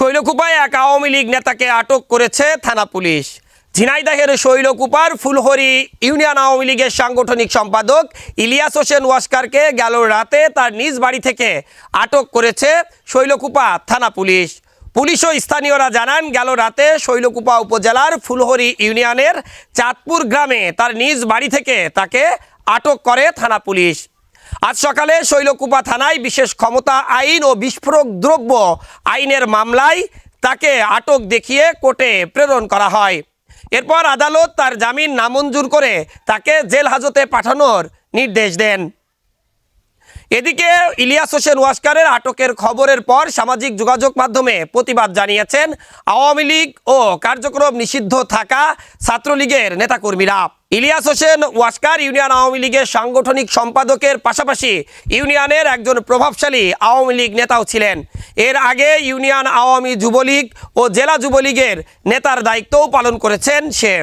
শৈলকুপায় এক আওয়ামী লীগ নেতাকে আটক করেছে থানা পুলিশ। ঝিনাইদহের শৈলকুপার ফুলহরি ইউনিয়ন আওয়ামী লীগের সাংগঠনিক সম্পাদক ইলিয়াস হোসেন ওয়াস্কারকে গেল রাতে তার নিজ বাড়ি থেকে আটক করেছে শৈলকুপা থানা পুলিশ। পুলিশ ও স্থানীয়রা জানান, গেল রাতে শৈলকুপা উপজেলার ফুলহরি ইউনিয়নের চাঁদপুর গ্রামে তার নিজ বাড়ি থেকে তাকে আটক করে থানা পুলিশ। আজ সকালে শৈলকুপা থানায় বিশেষ ক্ষমতা, আইন ও বিস্ফোরক দ্রব্য আইনের মামলায় তাকে আটক দেখিয়ে কোর্টে প্রেরণ করা হয়। এরপর আদালত তার জামিন নামঞ্জুর করে তাকে জেল হাজতে পাঠানোর নির্দেশ দেন। এদিকে ইলিয়াস হোসেন ওয়াস্কারের আটকের খবরের পর সামাজিক যোগাযোগ মাধ্যমে প্রতিবাদ জানিয়েছেন আওয়ামী লীগ ও কার্যক্রম নিষিদ্ধ থাকা ছাত্রলীগের নেতাকর্মীরা। ইলিয়াস হোসেন ওয়াস্কার ইউনিয়ন আওয়ামী লীগের সাংগঠনিক সম্পাদকের পাশাপাশি ইউনিয়নের একজন প্রভাবশালী আওয়ামী লীগ নেতাও ছিলেন। এর আগে ইউনিয়ন আওয়ামী যুবলীগ ও জেলা যুবলীগের নেতার দায়িত্বও পালন করেছেন সে।